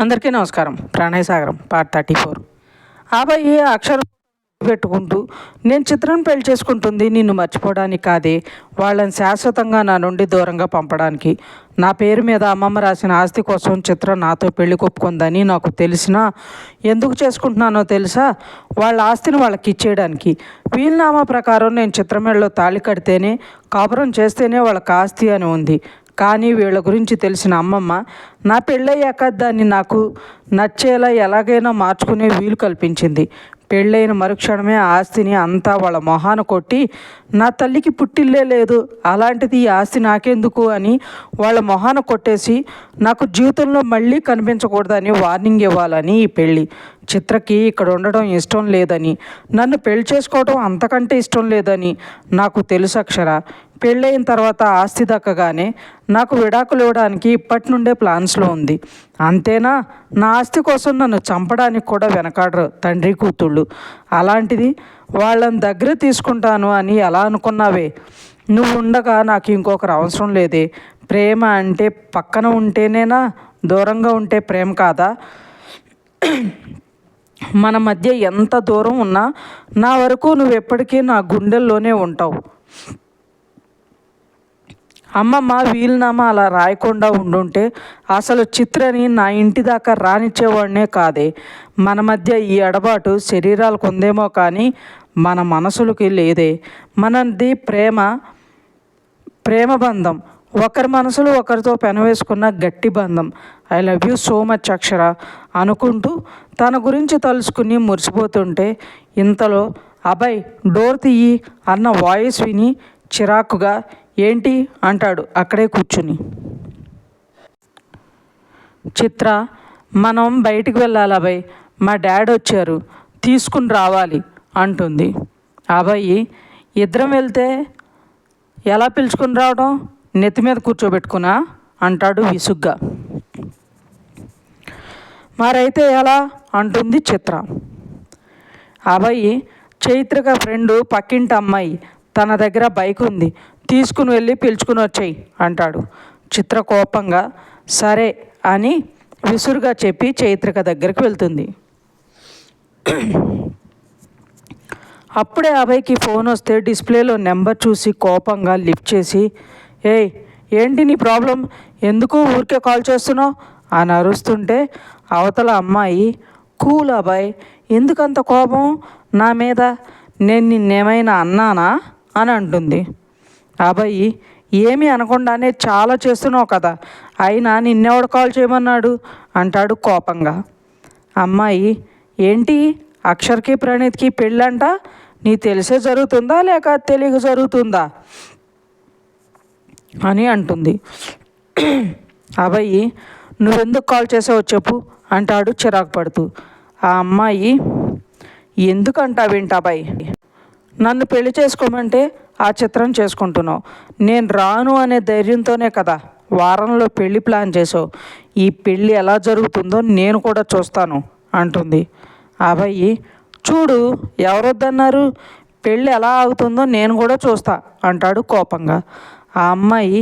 అందరికీ నమస్కారం. Pranayasagaram part thirty four. అబ్బాయి అక్షరం పెట్టుకుంటూ నేను చిత్రం పెళ్ళి చేసుకుంటుంది నిన్ను మర్చిపోవడానికి కాదే వాళ్ళని శాశ్వతంగా నా నుండి దూరంగా పంపడానికి. నా పేరు మీద అమ్మమ్మ రాసిన ఆస్తి కోసం చిత్రం నాతో పెళ్ళి కొప్పుకుందని నాకు తెలిసినా ఎందుకు చేసుకుంటున్నానో తెలుసా? వాళ్ళ ఆస్తిని వాళ్ళకి ఇచ్చేయడానికి. వీలునామా ప్రకారం నేను చిత్రమేళలో తాళి కడితేనే కాపురం చేస్తేనే వాళ్ళకి ఆస్తి అని ఉంది. కానీ వీళ్ళ గురించి తెలిసిన అమ్మమ్మ నా పెళ్ళయ్యాక దాన్ని నాకు నచ్చేలా ఎలాగైనా మార్చుకునే వీలు కల్పించింది. పెళ్ళైన మరుక్షణమే ఆస్తిని అంతా వాళ్ళ మొహాన కొట్టి నా తల్లికి పుట్టిల్లే లేదు అలాంటిది ఈ ఆస్తి నాకెందుకు అని వాళ్ళ మొహాన కొట్టేసి నాకు జీవితంలో మళ్ళీ కనిపించకూడదని వార్నింగ్ ఇవ్వాలని ఈ పెళ్ళి. చిత్రకి ఇక్కడ ఉండడం ఇష్టం లేదని నన్ను పెళ్ళి చేసుకోవడం అంతకంటే ఇష్టం లేదని నాకు తెలుసు అక్షర. పెళ్ళయిన తర్వాత ఆస్తి దక్కగానే నాకు విడాకులు ఇవ్వడానికి ఇప్పటి నుండే ప్లాన్స్లో ఉంది. అంతేనా? నా ఆస్తి కోసం నన్ను చంపడానికి కూడా వెనకాడరు తండ్రి కూతుళ్ళు. అలాంటిది వాళ్ళని దగ్గర తీసుకుంటాను అని ఎలా అనుకున్నావే? నువ్వు ఉండగా నాకు ఇంకొకరు అవసరం లేదే. ప్రేమ అంటే పక్కన ఉంటేనేనా? దూరంగా ఉంటే ప్రేమ కాదా? మన మధ్య ఎంత దూరం ఉన్నా నా వరకు నువ్వు ఎప్పటికీ నా గుండెల్లోనే ఉంటావు. అమ్మమ్మ వీలునామా అలా రాయకుండా ఉండుంటే అసలు చిత్రని నా ఇంటి దాకా రానిచ్చేవాడినే కాదే. మన మధ్య ఈ ఎడబాటు శరీరాలకు ఉందేమో కానీ మన మనసులకి లేదే. మనది ప్రేమ ప్రేమ బంధం. ఒకరి మనసులో ఒకరితో పెనవేసుకున్న గట్టి బంధం. I love you so much Akshara అనుకుంటూ తన గురించి తలుసుకుని మురిసిపోతుంటే ఇంతలో అబ్బాయి డోర్ తీయి అన్న వాయిస్ విని చిరాకుగా ఏంటి? అంటాడు అక్కడే కూర్చుని. చిత్ర మనం బయటికి వెళ్ళాలి అబ్బాయి మా డాడ్ వచ్చారు. తీసుకుని రావాలి అంటుంది. అబ్బాయి ఇద్దరం వెళ్తే ఎలా పిలుచుకుని రావడం నెత్తి మీద కూర్చోబెట్టుకున్నా అంటాడు విసుగ్గా. మరైతే ఎలా? అంటుంది చిత్ర. అబ్బాయి చైత్రక ఫ్రెండు పక్కింటి అమ్మాయి తన దగ్గర బైక్ ఉంది తీసుకుని వెళ్ళి పిలుచుకుని వచ్చాయి అంటాడు. చిత్ర కోపంగా సరే అని విసురుగా చెప్పి చైత్రిక దగ్గరికి వెళ్తుంది. అప్పుడే అభయ్కి ఫోన్ వస్తే డిస్ప్లేలో నెంబర్ చూసి కోపంగా లిఫ్ట్ చేసి ఏయ్ ఏంటి నీ ప్రాబ్లం? ఎందుకు ఊరికే కాల్ చేస్తున్నావు? అని అరుస్తుంటే అవతల అమ్మాయి కూల్ అబ్బాయి ఎందుకంత కోపం నా మీద? నేను నిన్నేమైనా అన్నానా? అని అంటుంది. అబ్బాయి ఏమీ అనకుండానే చాలా చేస్తున్నావు కదా అయినా నిన్నెవడు కాల్ చేయమన్నాడు? అంటాడు కోపంగా. అమ్మాయి ఏంటి? అక్షర్కి ప్రణీత్కి పెళ్ళంట? నీ తెలిసే జరుగుతుందా లేక తెలియక జరుగుతుందా? అని అంటుంది. అబ్బాయి నువ్వెందుకు కాల్ చేసావో చెప్పు అంటాడు చిరాకు పడుతూ. ఆ అమ్మాయి ఎందుకు అంటావేంటి అబ్బాయి నన్ను పెళ్ళి చేసుకోమంటే ఆ చిత్రం చేసుకుంటున్నావు. నేను రాను అనే ధైర్యంతోనే కదా వారంలో పెళ్ళి ప్లాన్ చేసావు. ఈ పెళ్ళి ఎలా జరుగుతుందో నేను కూడా చూస్తాను అంటుంది. అబ్బాయి చూడు ఎవరొద్దన్నారు? పెళ్ళి ఎలా ఆగుతుందో నేను కూడా చూస్తా అంటాడు కోపంగా. ఆ అమ్మాయి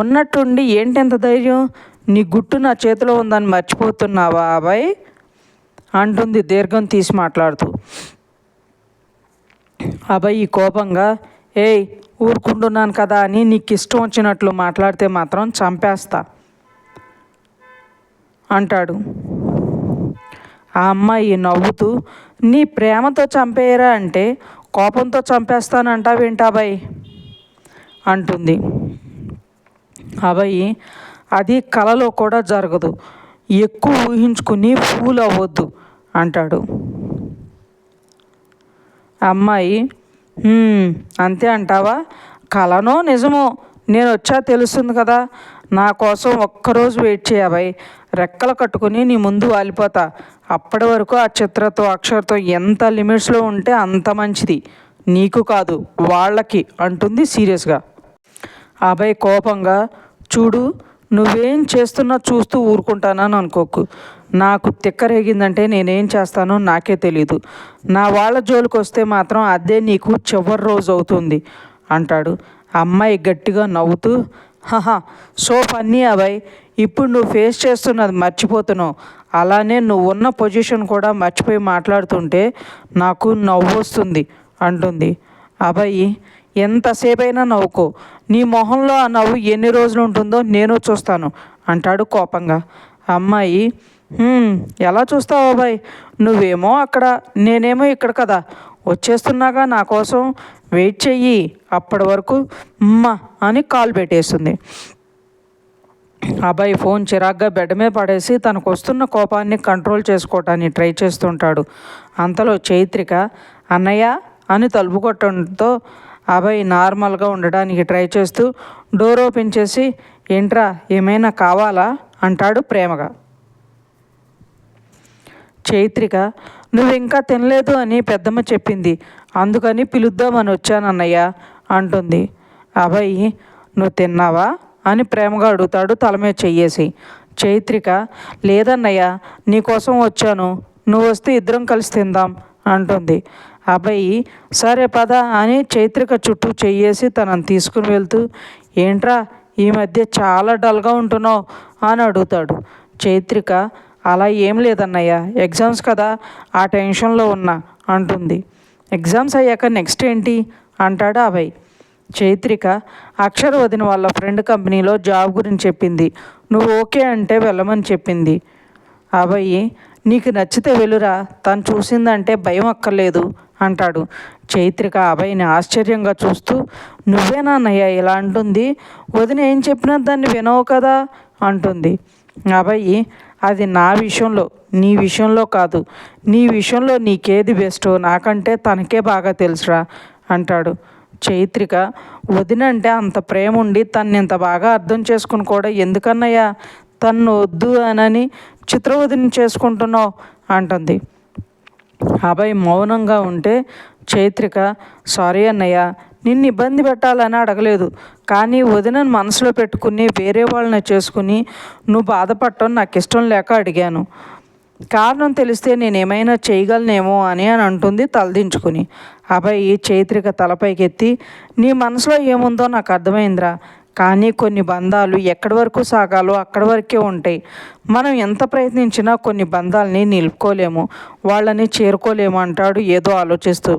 ఉన్నట్టుండి ఏంటెంత ధైర్యం? నీ గుట్టు నా చేతిలో ఉందని మర్చిపోతున్నావా అబ్బాయి? అంటుంది దీర్ఘం తీసి మాట్లాడుతూ. అబ్బాయి కోపంగా ఏయ్ ఊరుకుంటున్నాను కదా అని నీకు ఇష్టం వచ్చినట్లు మాట్లాడితే మాత్రం చంపేస్తా అంటాడు. ఆ అమ్మాయి నవ్వుతూ నీ ప్రేమతో చంపేయరా అంటే కోపంతో చంపేస్తానంటావేంటి అబ్బాయి? అంటుంది. అబ్బాయి అది కలలో కూడా జరగదు. ఎక్కువ ఊహించుకుని ఫూల్ అవ్వద్దు అంటాడు. అమ్మాయి అంతే అంటావా? కలనో నిజమో? నేను వచ్చా తెలుస్తుంది కదా. నా కోసం ఒక్కరోజు వెయిట్ చేయబాయ్ రెక్కలు కట్టుకుని నీ ముందు వాలిపోతా. అప్పటి వరకు ఆ చిత్రతో అక్షరతో ఎంత లిమిట్స్లో ఉంటే అంత మంచిది. నీకు కాదు వాళ్ళకి అంటుంది సీరియస్గా. అభయ్ కోపంగా చూడు నువ్వేం చేస్తున్నా చూస్తూ ఊరుకుంటానని అనుకోకు. నాకు తిక్కరేగిందంటే నేనేం చేస్తానో నాకే తెలీదు. నా వాళ్ళ జోలికి వస్తే మాత్రం అదే నీకు చివరి రోజు అవుతుంది అంటాడు. అమ్మాయి గట్టిగా నవ్వుతూ హహా సో ఫన్నీ అభయ్ ఇప్పుడు నువ్వు ఫేస్ చేస్తున్నది మర్చిపోతున్నావు. అలానే నువ్వు ఉన్న పొజిషన్ కూడా మర్చిపోయి మాట్లాడుతుంటే నాకు నవ్వు వస్తుంది అంటుంది. అభయ్ ఎంతసేపైనా నవ్వుకో. నీ మొహంలో ఆ నవ్వు ఎన్ని రోజులు ఉంటుందో నేను చూస్తాను అంటాడు కోపంగా. అమ్మాయి ఎలా చూస్తావు అబ్బాయి నువ్వేమో అక్కడ నేనేమో ఇక్కడ కదా. వచ్చేస్తున్నాగా నా కోసం. వెయిట్ చెయ్యి. అప్పటి వరకు అమ్మ అని కాల్ పెట్టేస్తుంది. అబ్బాయి ఫోన్ చిరాగ్గా బెడ్ మీద పడేసి తనకు వస్తున్న కోపాన్ని కంట్రోల్ చేసుకోవటానికి ట్రై చేస్తుంటాడు. అంతలో చైత్రిక అన్నయ్య అని తలుపు కొట్టడంతో అభయ్ నార్మల్గా ఉండడానికి ట్రై చేస్తూ డోర్ ఓపెన్ చేసి ఏంట్రా ఏమైనా కావాలా? అంటాడు ప్రేమగా. చైత్రిక నువ్వు ఇంకా తినలేదు అని పెద్దమ్మ చెప్పింది. అందుకని పిలుద్దామని వచ్చానన్నయ్య అంటుంది. అభయ్ నువ్వు తిన్నావా? అని ప్రేమగా అడుగుతాడు తల మీద చెయ్యేసి. చైత్రిక లేదన్నయ్య నీకోసం వచ్చాను. నువ్వు వస్తే ఇద్దరం కలిసి తిందాం అంటుంది. అబ్బాయి సరే పద అని చైత్రిక చుట్టూ చెయ్యేసి తనని తీసుకుని వెళ్తూ ఏంట్రా ఈ మధ్య చాలా డల్గా ఉంటున్నావు అని అడుగుతాడు. చైత్రిక అలా ఏం లేదన్నయ్య ఎగ్జామ్స్ కదా ఆ టెన్షన్లో ఉన్నా అంటుంది. ఎగ్జామ్స్ అయ్యాక నెక్స్ట్ ఏంటి? అంటాడు అభయ్ చైత్రిక అక్షర వదిన వాళ్ళ ఫ్రెండ్ కంపెనీలో జాబ్ గురించి చెప్పింది. నువ్వు ఓకే అంటే వెళ్ళమని చెప్పింది. అభయ్ నీకు నచ్చితే వెలురా తను చూసిందంటే భయం అక్కర్లేదు. అంటాడు. చైత్రిక అభయ్ని ఆశ్చర్యంగా చూస్తూ నువ్వేనాన్నయ్య ఇలా అంటుంది. వదిన ఏం చెప్పినా దాన్ని వినవు కదా అంటుంది. అభయ్ అది నా విషయంలో నీ విషయంలో కాదు. నీ విషయంలో నీకేది బెస్టో నాకంటే తనకే బాగా తెలుసురా అంటాడు. చైత్రిక వదిన అంటే అంత ప్రేమ ఉండి తన్ని ఇంత బాగా అర్థం చేసుకుని కూడా ఎందుకన్నయ్యా? తన్ను వద్దు అనని చిత్రవదిని చేసుకుంటున్నావు అంటుంది. అభయ్ మౌనంగా ఉంటే చైత్రిక సారీ అన్నయ్య నిన్ను ఇబ్బంది పెట్టాలని అడగలేదు. కానీ వదినను మనసులో పెట్టుకుని వేరే వాళ్ళని చేసుకుని నువ్వు బాధపడటం నాకు ఇష్టం లేక అడిగాను. కారణం తెలిస్తే నేను ఏమైనా చేయగలనేమో అని అని అంటుంది తలదించుకుని. అభయ్ చైత్రిక తలపైకెత్తి నీ మనసులో ఏముందో నాకు అర్థమైందిరా. కానీ కొన్ని బంధాలు ఎక్కడి వరకు సాగాలో అక్కడి వరకే ఉంటాయి. మనం ఎంత ప్రయత్నించినా కొన్ని బంధాలని నిలుపుకోలేము వాళ్ళని చేరుకోలేము అంటాడు ఏదో ఆలోచిస్తూ.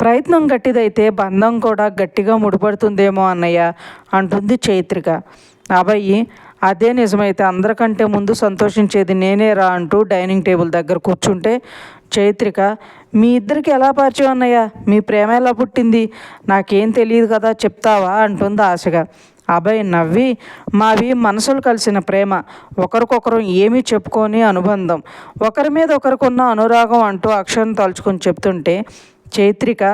ప్రయత్నం గట్టిదైతే బంధం కూడా గట్టిగా ముడిపడుతుందేమో అన్నయ్య అంటుంది చైత్రిక. అబ్బాయి అదే నిజమైతే అందరికంటే ముందు సంతోషించేది నేనే రా అంటూ డైనింగ్ టేబుల్ దగ్గర కూర్చుంటే చైత్రిక మీ ఇద్దరికి ఎలా పరిచయం అన్నయ్య? మీ ప్రేమ ఎలా పుట్టింది? నాకేం తెలియదు కదా చెప్తావా? అంటుంది ఆశగా. అభయ్ నవ్వి మావి మనసులు కలిసిన ప్రేమ. ఒకరికొకరు ఏమీ చెప్పుకొని అనుబంధం. ఒకరి మీద ఒకరికున్న అనురాగం అంటూ అక్షరం తలుచుకొని చెప్తుంటే చైత్రిక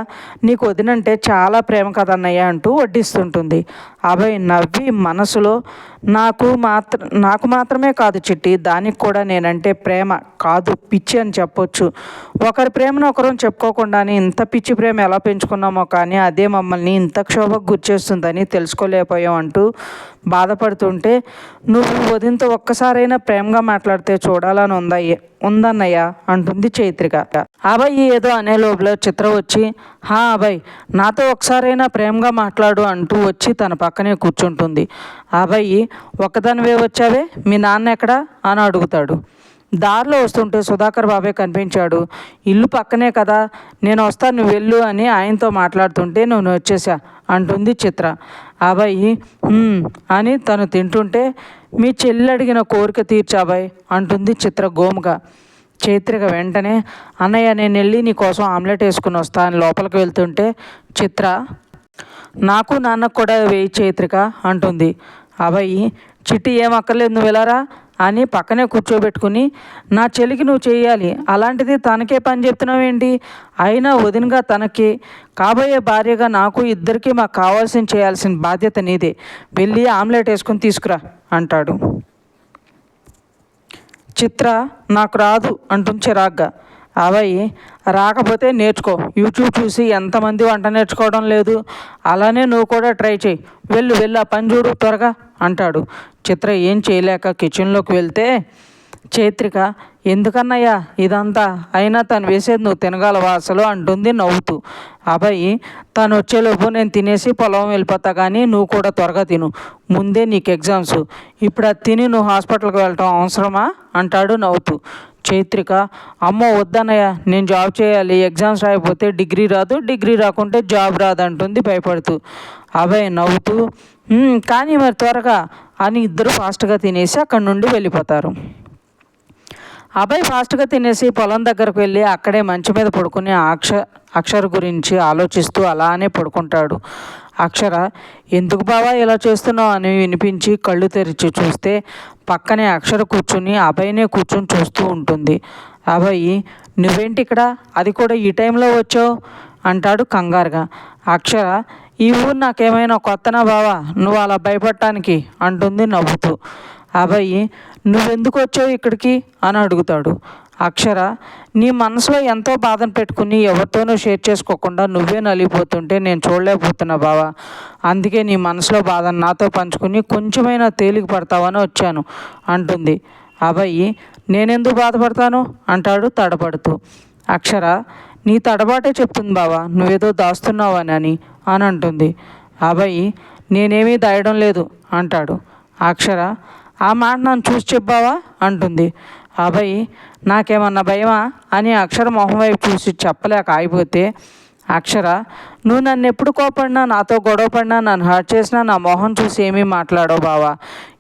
నీకు వదినంటే చాలా ప్రేమ కదన్నయ్య అంటూ వడ్డిస్తుంటుంది. అభయ్ నవ్వి మనసులో నాకు మాత్ర నాకు మాత్రమే కాదు చిట్టి దానికి కూడా నేనంటే ప్రేమ కాదు పిచ్చి అని చెప్పొచ్చు. ఒకరి ప్రేమను ఒకరం చెప్పుకోకుండానే ఇంత పిచ్చి ప్రేమ ఎలా పెంచుకున్నామో కానీ అదే మమ్మల్ని ఇంత క్షోభకు గుర్చేస్తుందని తెలుసుకోలేకపోయాం అంటూ బాధపడుతుంటే నువ్వు వదినతో ఒక్కసారైనా ప్రేమగా మాట్లాడితే చూడాలని ఉందయ్య ఉందన్నయ్య అంటుంది చైత్రిక. అభయ్ ఏదో అనే లోపల చిత్ర వచ్చి హా అభయ్ నాతో ఒకసారైనా ప్రేమగా మాట్లాడు అంటూ వచ్చి తన పక్కనే కూర్చుంటుంది. అబ్బాయి ఒక్కదానివే వచ్చావే? మీ నాన్న ఎక్కడా? అని అడుగుతాడు. దారిలో వస్తుంటే సుధాకర్ బాబాయ్ కనిపించాడు. ఇల్లు పక్కనే కదా నేను వస్తాను నువ్వు వెళ్ళు అని ఆయనతో మాట్లాడుతుంటే నువ్వు వచ్చేసా అంటుంది చిత్ర. అబ్బాయి అని తను తింటుంటే మీ చెల్లి అడిగిన కోరిక తీర్చాబాయ్ అంటుంది చిత్ర గోముగా. చైత్రిక వెంటనే అన్నయ్య నేను వెళ్ళి నీ కోసం ఆమ్లెట్ వేసుకుని వస్తా అని లోపలికి వెళ్తుంటే చిత్ర నాకు నాన్నకు కూడా వేయి చైత్రిక అంటుంది. అభయ్ చిట్టి ఏం అక్కర్లేదు నువ్వు వెళ్ళారా అని పక్కనే కూర్చోబెట్టుకుని నా చెల్లికి నువ్వు చేయాలి అలాంటిది తనకే పని చెప్తున్నావేంటి అయినా వదినగా తనకి కాబోయే భార్యగా నాకు ఇద్దరికీ మాకు కావాల్సిన చేయాల్సిన బాధ్యత నీదే. వెళ్ళి ఆమ్లెట్ వేసుకుని తీసుకురా అంటాడు. చిత్ర నాకు రాదు అంటుంది చిరాగ్గా అవి రాకపోతే నేర్చుకో. యూట్యూబ్ చూసి ఎంతమంది వంట నేర్చుకోవడం లేదు. అలానే నువ్వు కూడా ట్రై చేయి. వెళ్ళు వెళ్ళు ఆ పని చూడు త్వరగా అంటాడు. చిత్ర ఏం చేయలేక కిచెన్లోకి వెళ్తే చైత్రిక ఎందుకన్నయ్యా ఇదంతా అయినా తను వేసేది నువ్వు తినగలవా అసలు అంటుంది నవ్వుతూ. అబ్బాయి తను వచ్చేలోపు నేను తినేసి పొలం వెళ్ళిపోతా కానీ నువ్వు కూడా త్వరగా తిను. ముందే నీకు ఎగ్జామ్స్. ఇప్పుడు అది తిని నువ్వు హాస్పిటల్కి వెళ్ళటం అవసరమా? అంటాడు నవ్వుతూ. చైత్రిక అమ్మో వద్దనయ్య నేను జాబ్ చేయాలి ఎగ్జామ్స్ రాయకపోతే డిగ్రీ రాదు డిగ్రీ రాకుంటే జాబ్ రాదు అంటుంది భయపడుతూ అభయ్ నవ్వుతూ కానీ మరి త్వరగా అని ఇద్దరు ఫాస్ట్గా తినేసి అక్కడి నుండి వెళ్ళిపోతారు. అబ్బాయి ఫాస్ట్గా తినేసి పొలం దగ్గరకు వెళ్ళి అక్కడే మంచం మీద పడుకుని అక్ష అక్షర గురించి ఆలోచిస్తూ అలానే పడుకుంటాడు. అక్షర ఎందుకు బావా ఇలా చేస్తున్నావు? అని వినిపించి కళ్ళు తెరిచి చూస్తే పక్కనే అక్షర కూర్చుని అభయ్నే కూర్చుని చూస్తూ ఉంటుంది. అభయ్ నువ్వేంటి ఇక్కడ? అది కూడా ఈ టైంలో వచ్చావు? అంటాడు కంగారుగా. అక్షర ఈ ఊరు నాకేమైనా కొత్తనా బావా? నువ్వు అలా భయపడటానికి? అంటుంది నవ్వుతూ. అబ్బాయి నువ్వెందుకు వచ్చావు ఇక్కడికి? అని అడుగుతాడు. అక్షర నీ మనసులో ఎంతో బాధను పెట్టుకుని ఎవరితోనూ షేర్ చేసుకోకుండా నువ్వే నలిగిపోతుంటే నేను చూడలేకపోతున్నా బావా. అందుకే నీ మనసులో బాధను నాతో పంచుకుని కొంచెమైనా తేలిక పడతావని వచ్చాను అంటుంది. అబ్బాయి నేనెందుకు బాధపడతాను? అంటాడు తడబడుతూ. అక్షర నీ తడబాటే చెప్తుంది బావా నువ్వేదో దాస్తున్నావని అని అని అంటుంది. అబ్బాయి నేనేమీ దాయడం లేదు అంటాడు. అక్షర ఆ మాట నన్ను చూసి చెప్పావా అంటుంది. అభయ్ నాకేమన్నా భయమా? అని అక్షర మొహం వైపు చూసి చెప్పలేక ఆగిపోతే అక్షర నువ్వు నన్ను ఎప్పుడు కోపడినా నాతో గొడవ పడినా నన్ను హర్ట్ చేసినా నా మొహం చూసి ఏమీ మాట్లాడవు బావా.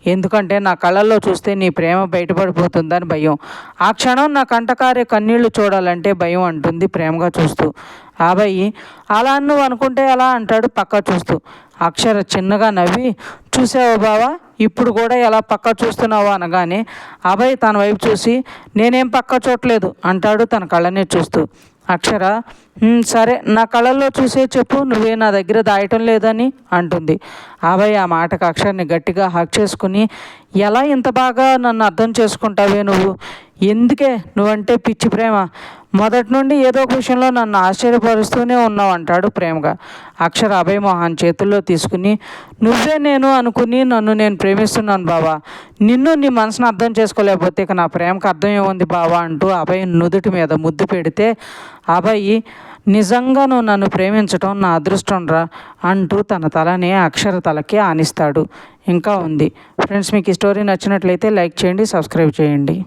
ఎందుకంటే నా కళ్ళల్లో చూస్తే నీ ప్రేమ బయటపడిపోతుందని భయం. ఆ క్షణం నా కంటకారే కన్నీళ్ళు చూడాలంటే భయం అంటుంది ప్రేమగా చూస్తూ. అబ్బాయి అలా నువ్వు అనుకుంటే ఎలా అంటాడు పక్క చూస్తూ. అక్షర చిన్నగా నవ్వి చూసావా బావా? ఇప్పుడు కూడా ఎలా పక్క చూస్తున్నావా అనగానే అభయ్ తన వైపు చూసి నేనేం పక్క చూడలేదు అంటాడు తన కళ్ళనే చూస్తూ. అక్షర సరే నా కళ్ళల్లో చూసే చెప్పు నువ్వే నా దగ్గర దాయటం లేదని అంటుంది. అభయ్ ఆ మాటకు అక్షర్ని గట్టిగా హక్ చేసుకుని ఎలా ఇంత బాగా నన్ను అర్థం చేసుకుంటావే నువ్వు? ఎందుకే? నువ్వంటే పిచ్చి ప్రేమ. మొదటి నుండి ఏదో ఒక విషయంలో నన్ను ఆశ్చర్యపరుస్తూనే ఉన్నావు అంటాడు ప్రేమగా. అక్షర అభయ మోహన్ చేతుల్లో తీసుకుని నువ్వే నేను అనుకుని నన్ను నేను ప్రేమిస్తున్నాను బావా. నిన్ను నీ మనసును అర్థం చేసుకోలేకపోతే ఇక నా ప్రేమకు అర్థం ఏముంది బావా? అంటూ అభయ్ నుదుటి మీద ముద్దు పెడితే అభయ్ నిజంగా నువ్వు నన్ను ప్రేమించటం నా అదృష్టం రా అంటూ తన తలని అక్షర తలకి ఆనిస్తాడు. ఇంకా ఉంది. ఫ్రెండ్స్ మీకు ఈ స్టోరీ నచ్చినట్లయితే లైక్ చేయండి సబ్స్క్రైబ్ చేయండి.